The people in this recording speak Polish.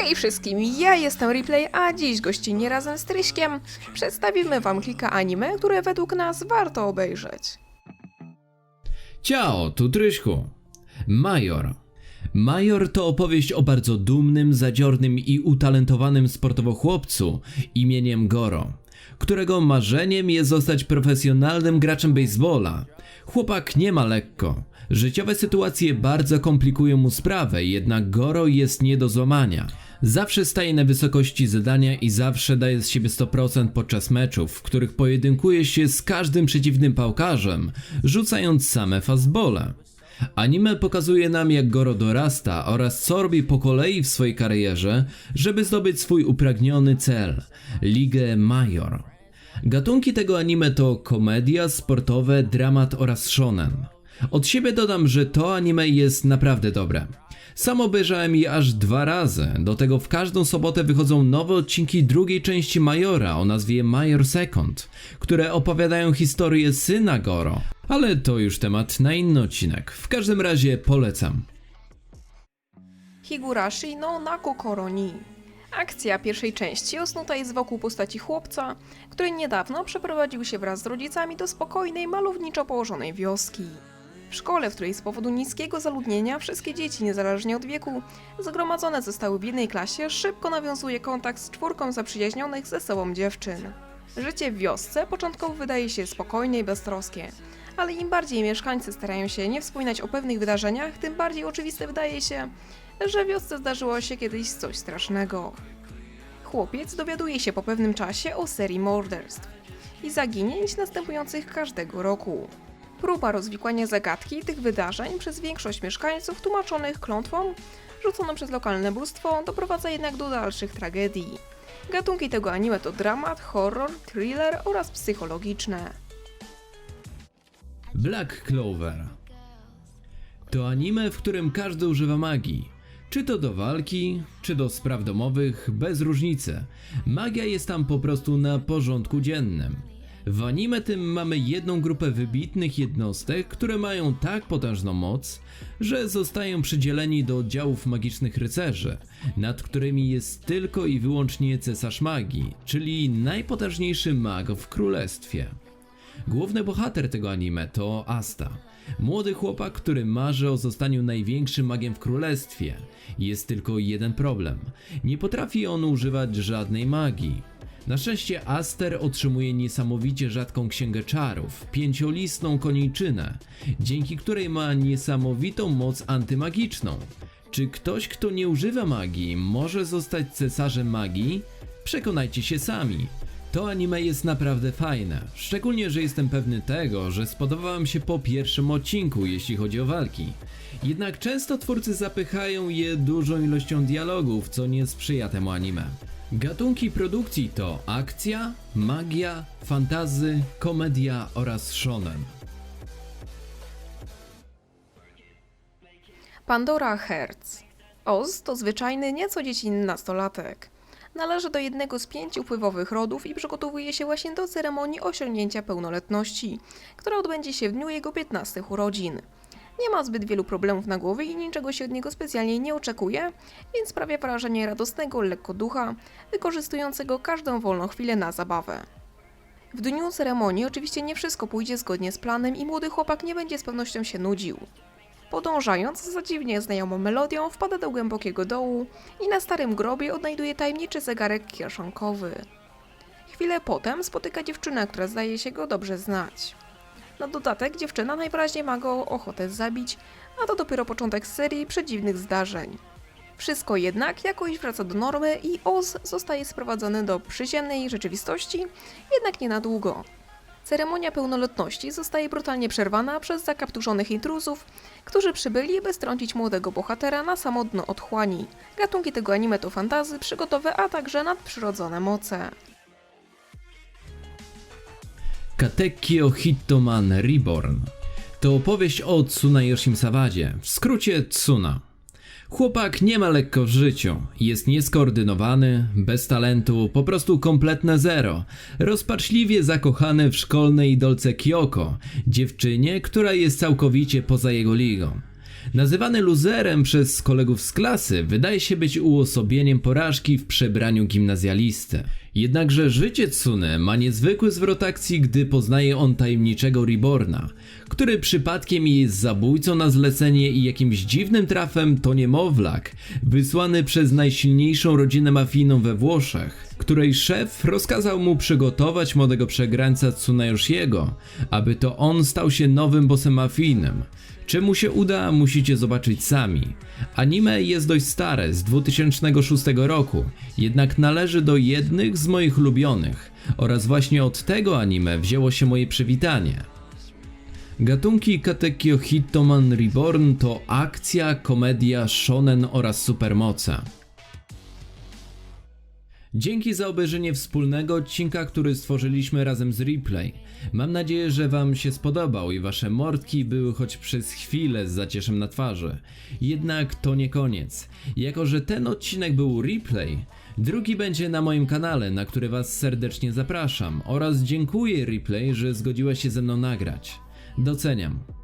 Hej wszystkim, ja jestem Replay, a dziś gościnnie razem z Tryśkiem przedstawimy wam kilka anime, które według nas warto obejrzeć. Ciao, tu Tryśku. Major. Major to opowieść o bardzo dumnym, zadziornym i utalentowanym sportowo chłopcu imieniem Goro, którego marzeniem jest zostać profesjonalnym graczem baseballa. Chłopak nie ma lekko. Życiowe sytuacje bardzo komplikują mu sprawę, jednak Goro jest nie do złamania. Zawsze staje na wysokości zadania i zawsze daje z siebie 100% podczas meczów, w których pojedynkuje się z każdym przeciwnym pałkarzem, rzucając same fastbole. Anime pokazuje nam jak Goro dorasta oraz co robi po kolei w swojej karierze, żeby zdobyć swój upragniony cel Ligę Major. Gatunki tego anime to komedia, sportowe, dramat oraz shonen. Od siebie dodam, że to anime jest naprawdę dobre. Sam obejrzałem je aż dwa razy, do tego w każdą sobotę wychodzą nowe odcinki drugiej części Majora o nazwie Major Second, które opowiadają historię syna Goro. Ale to już temat na inny odcinek. W każdym razie polecam. Higurashi no Naku Koroni. Akcja pierwszej części osnuta jest wokół postaci chłopca, który niedawno przeprowadził się wraz z rodzicami do spokojnej, malowniczo położonej wioski. W szkole, w której z powodu niskiego zaludnienia wszystkie dzieci, niezależnie od wieku, zgromadzone zostały w jednej klasie, szybko nawiązuje kontakt z czwórką zaprzyjaźnionych ze sobą dziewczyn. Życie w wiosce początkowo wydaje się spokojne i beztroskie, ale im bardziej mieszkańcy starają się nie wspominać o pewnych wydarzeniach, tym bardziej oczywiste wydaje się, że wiosce zdarzyło się kiedyś coś strasznego. Chłopiec dowiaduje się po pewnym czasie o serii morderstw i zaginięć następujących każdego roku. Próba rozwikłania zagadki tych wydarzeń przez większość mieszkańców tłumaczonych klątwą rzuconą przez lokalne bóstwo doprowadza jednak do dalszych tragedii. Gatunki tego anime to dramat, horror, thriller oraz psychologiczne. Black Clover to anime, w którym każdy używa magii. Czy to do walki, czy do spraw domowych, bez różnicy. Magia jest tam po prostu na porządku dziennym. W anime tym mamy jedną grupę wybitnych jednostek, które mają tak potężną moc, że zostają przydzieleni do oddziałów magicznych rycerzy, nad którymi jest tylko i wyłącznie cesarz magii, czyli najpotężniejszy mag w królestwie. Główny bohater tego anime to Asta. Młody chłopak, który marzy o zostaniu największym magiem w królestwie. Jest tylko jeden problem. Nie potrafi on używać żadnej magii. Na szczęście Aster otrzymuje niesamowicie rzadką księgę czarów, pięciolistną koniczynę, dzięki której ma niesamowitą moc antymagiczną. Czy ktoś, kto nie używa magii, może zostać cesarzem magii? Przekonajcie się sami. To anime jest naprawdę fajne, szczególnie, że jestem pewny tego, że spodoba wam się po pierwszym odcinku, jeśli chodzi o walki. Jednak często twórcy zapychają je dużą ilością dialogów, co nie sprzyja temu anime. Gatunki produkcji to akcja, magia, fantazy, komedia oraz shonen. Pandora Hertz. Oz to zwyczajny, nieco dziecinny nastolatek. Należy do jednego z pięciu wpływowych rodów i przygotowuje się właśnie do ceremonii osiągnięcia pełnoletności, która odbędzie się w dniu jego 15 urodzin. Nie ma zbyt wielu problemów na głowie i niczego się od niego specjalnie nie oczekuje, więc sprawia wrażenie radosnego lekkoducha, wykorzystującego każdą wolną chwilę na zabawę. W dniu ceremonii oczywiście nie wszystko pójdzie zgodnie z planem i młody chłopak nie będzie z pewnością się nudził. Podążając za dziwnie znajomą melodią, wpada do głębokiego dołu i na starym grobie odnajduje tajemniczy zegarek kieszonkowy. Chwilę potem spotyka dziewczynę, która zdaje się go dobrze znać. Na dodatek dziewczyna najwyraźniej ma go ochotę zabić, a to dopiero początek serii przedziwnych zdarzeń. Wszystko jednak jakoś wraca do normy i Oz zostaje sprowadzony do przyziemnej rzeczywistości, jednak nie na długo. Ceremonia pełnoletności zostaje brutalnie przerwana przez zakapturzonych intruzów, którzy przybyli, by strącić młodego bohatera na samo dno otchłani. Gatunki tego anime to fantazy, przygotowe, a także nadprzyrodzone moce. Katekyo Hittoman Reborn to opowieść o Tsunayoshim Sawadzie, w skrócie Tsuna. Chłopak nie ma lekko w życiu, jest nieskoordynowany, bez talentu, po prostu kompletne zero. Rozpaczliwie zakochany w szkolnej idolce Kyoko, dziewczynie, która jest całkowicie poza jego ligą. Nazywany luzerem przez kolegów z klasy wydaje się być uosobieniem porażki w przebraniu gimnazjalisty. Jednakże życie Tsune ma niezwykły zwrot akcji, gdy poznaje on tajemniczego Reborna, który przypadkiem jest zabójcą na zlecenie i jakimś dziwnym trafem to niemowlak, wysłany przez najsilniejszą rodzinę mafijną we Włoszech, której szef rozkazał mu przygotować młodego przegrańca Tsunayoshiego, aby to on stał się nowym bossem mafijnym. Czy mu się uda, musicie zobaczyć sami. Anime jest dość stare, z 2006 roku, jednak należy do jednych z moich ulubionych oraz właśnie od tego anime wzięło się moje przywitanie. Gatunki Katekyo Hittoman Reborn to akcja, komedia, shonen oraz supermoce. Dzięki za obejrzenie wspólnego odcinka, który stworzyliśmy razem z Replay. Mam nadzieję, że Wam się spodobał i Wasze mordki były choć przez chwilę z zacieszem na twarzy. Jednak to nie koniec. Jako, że ten odcinek był Replay, drugi będzie na moim kanale, na który Was serdecznie zapraszam oraz dziękuję Replay, że zgodziła się ze mną nagrać. Doceniam.